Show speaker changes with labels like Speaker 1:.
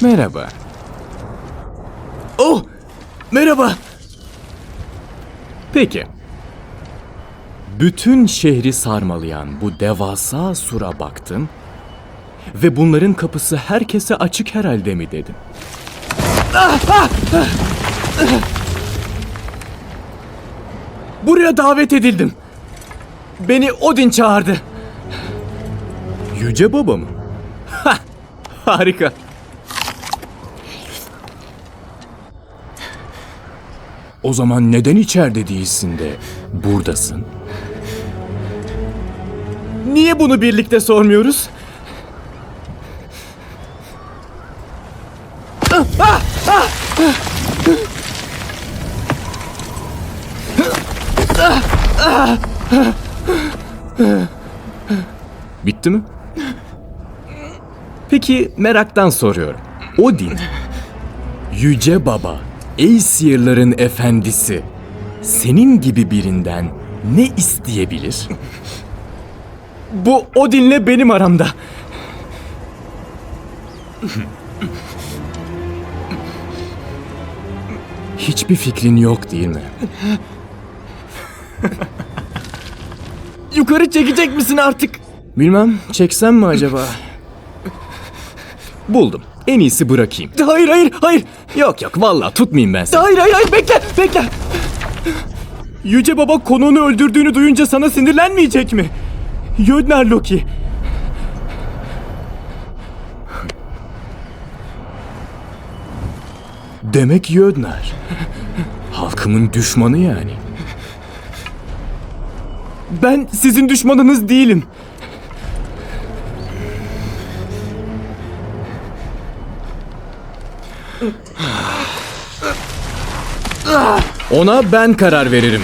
Speaker 1: Merhaba.
Speaker 2: Oh! Merhaba.
Speaker 1: Peki. Bütün şehri sarmalayan bu devasa sura baktın ve bunların kapısı herkese açık herhalde mi dedin?
Speaker 2: Buraya davet edildim. Beni Odin çağırdı.
Speaker 1: Yüce Baba mı?
Speaker 2: Harika.
Speaker 1: O zaman neden içeride değilsin de buradasın?
Speaker 2: Niye bunu birlikte sormuyoruz?
Speaker 1: Bitti mi? Peki meraktan soruyorum. Odin, Yüce Baba, Aesir'ların efendisi, senin gibi birinden ne isteyebilir?
Speaker 2: Bu Odin'le benim aramda.
Speaker 1: Hiçbir fikrin yok değil mi?
Speaker 2: Yukarı çekecek misin artık?
Speaker 1: Bilmem, çeksem mi acaba? Buldum. En iyisi bırakayım.
Speaker 2: Hayır hayır hayır.
Speaker 1: Yok yok, vallahi tutmayayım ben seni.
Speaker 2: Hayır hayır hayır bekle bekle. Yüce Baba konuğunu öldürdüğünü duyunca sana sinirlenmeyecek mi? Yödner Loki.
Speaker 1: Demek Yödner. Halkımın düşmanı yani.
Speaker 2: Ben sizin düşmanınız değilim.
Speaker 1: Ona ben karar veririm.